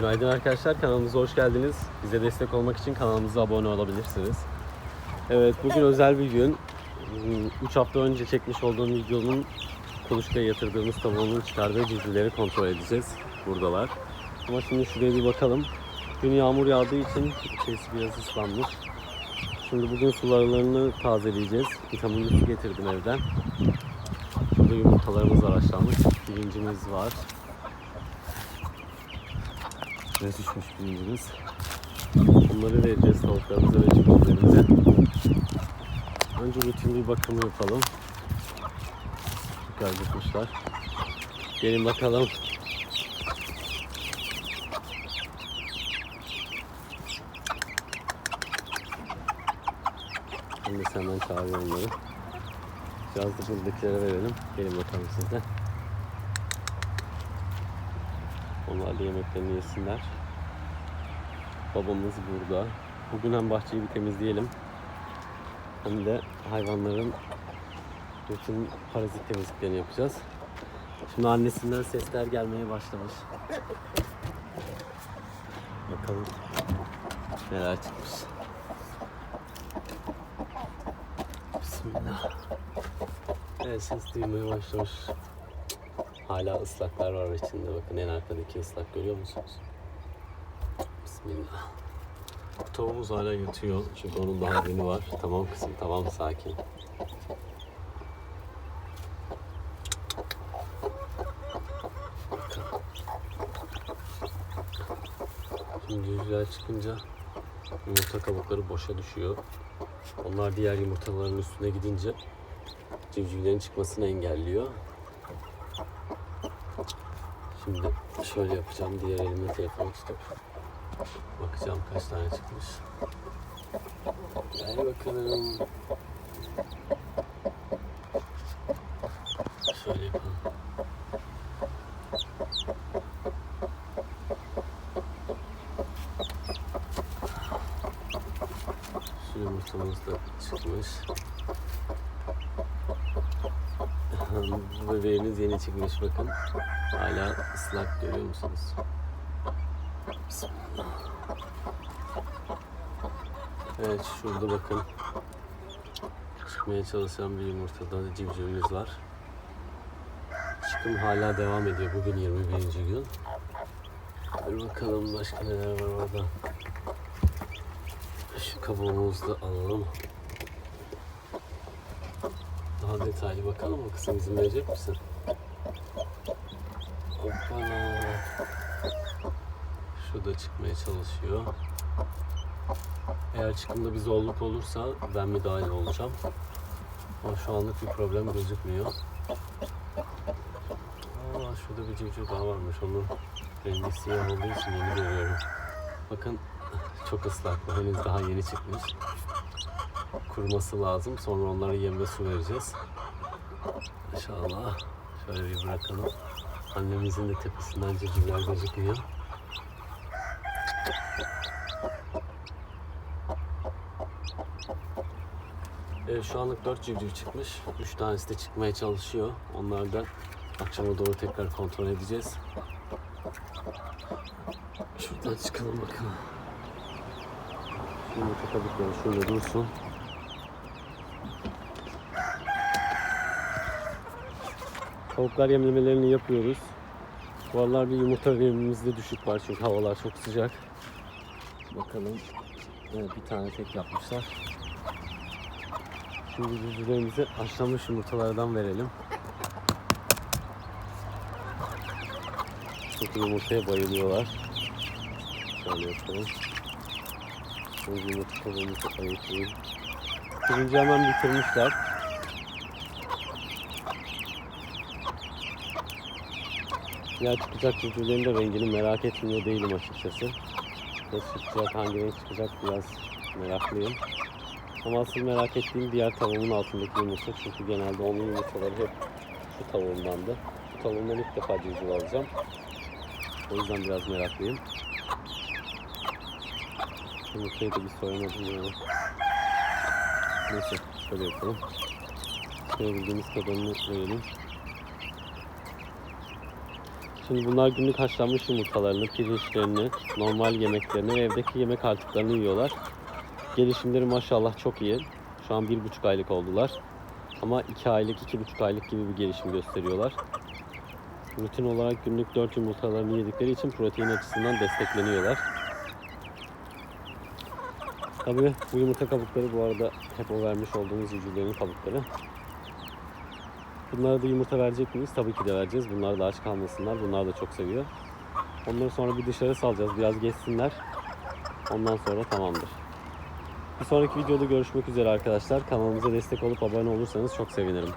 Günaydın arkadaşlar, kanalımıza hoş geldiniz. Bize destek olmak için kanalımıza abone olabilirsiniz. Evet, bugün özel bir gün. 3 hafta önce çekmiş olduğum videonun kuluçkaya yatırdığımız tavuğunun çıkardığı civcivleri kontrol edeceğiz. Buradalar. Ama şimdi şuraya bir bakalım. Dün yağmur yağdığı için içerisi biraz ıslanmış. Şimdi bugün sularlarını tazeleyeceğiz. Vitaminli getirdim evden. Burada yumurtalarımız var haşlanmış. Pirincimiz var. Düşmüş pirincimiz. Bunları vereceğiz tavuklarımıza ve cibonlarımıza. Önce rutin bir bakımı yapalım. Çok acıkmışlar. Gelin bakalım. Şimdi senden çağırıyorum onları. Biraz da buradakilere verelim. Gelin bakalım siz de. Onlar da yemeklerini yesinler. Babamız burada. Bugün hem bahçeyi bir temizleyelim. Hem de hayvanların bütün parazit temizliklerini yapacağız. Şimdi annesinden sesler gelmeye başlamış. Bakalım neler çıkmış. Bismillah. Evet ses duymaya başlamış. Hala ıslaklar var içinde. Bakın en arkadaki ıslak görüyor musunuz? Bismillah. Tavuğumuz hala yatıyor. Çünkü onun daha yeni var. Tamam kızım tamam sakin. Şimdi civcivler çıkınca yumurta kabukları boşa düşüyor. Onlar diğer yumurtaların üstüne gidince civcivlerin çıkmasını engelliyor. Şimdi şöyle yapacağım. Diğer elimle telefonu tutup bakacağım kaç tane çıkmış. Gel bakalım. Şöyle yapalım. Şu yumurtamız da çıkmış. Bu bebeğiniz yeni çıkmış bakın. Hala ıslak görüyor musunuz? Evet şurada bakın. Çıkmaya çalışan bir yumurtada civcivimiz var. Çıkım hala devam ediyor. Bugün 21. gün. Hadi bakalım başka neler var orada. Şu kabuğumuzu da alalım. Daha detaylı bakalım mı kızım izin verecek misin? Hoppala. Şu da çıkmaya çalışıyor. Eğer çıkımda bir zorluk olursa ben müdahale olacağım. Ama şu anlık bir problem gözükmüyor. Aa, şurada bir civciv daha varmış. Onun rengi siyah olduğu için yeni görüyorum. Bakın çok ıslak. Henüz daha yeni çıkmış. Kuruması lazım. Sonra onlara yem ve su vereceğiz. İnşallah. Şöyle bir bırakalım. Annemizin de tepesinden civcivler gözüküyor. Evet, şu anlık 4 civciv çıkmış. 3 tanesi de çıkmaya çalışıyor. Onlardan akşama doğru tekrar kontrol edeceğiz. Şuradan çıkalım bakalım. Şimdi kabukları şöyle dursun. Tavuklar yemlemelerini yapıyoruz. Aralar bir yumurta verimimizde düşük var çünkü havalar çok sıcak. Bakalım. Evet, bir tane tek yapmışlar. Şimdi cücülerimize haşlanmış yumurtalardan verelim. Çünkü yumurtaya bayılıyorlar. Şöyle yapalım. Şimdi yumurta ayıklayayım. Pirinci hemen bitirmişler. Ya çıkacak cücülerin de rengini merak etmiyor değilim açıkçası. Nasıl çıkacak, hangi renk çıkacak biraz meraklıyım. Ama asıl merak ettiğim diğer tavuğumun altındaki yumurta. Çünkü genelde onun yumurtaları hep şu tavuğumdandı. Bu tavuğumdan ilk defa civciv alacağım. O yüzden biraz meraklıyım. Yumurtayı da bir soyamadım yani. Neyse şöyle yapalım. Şöyle bildiğimiz kadarını verelim. Şimdi bunlar günlük haşlanmış yumurtalarını, pirinçlerini, normal yemeklerini ve evdeki yemek artıklarını yiyorlar. Gelişimleri maşallah çok iyi. Şu an bir buçuk aylık oldular. Ama iki aylık, iki buçuk aylık gibi bir gelişim gösteriyorlar. Rutin olarak günlük 4 yumurtalarını yedikleri için protein açısından destekleniyorlar. Tabii bu yumurta kabukları bu arada hep o vermiş olduğumuz cücülerin kabukları. Bunlara da yumurta verecek miyiz? Tabii ki de vereceğiz. Bunlar da aç kalmasınlar. Bunlar da çok seviyor. Onları sonra bir dışarı salacağız. Biraz geçsinler. Ondan sonra tamamdır. Bir sonraki videoda görüşmek üzere arkadaşlar. Kanalımıza destek olup abone olursanız çok sevinirim.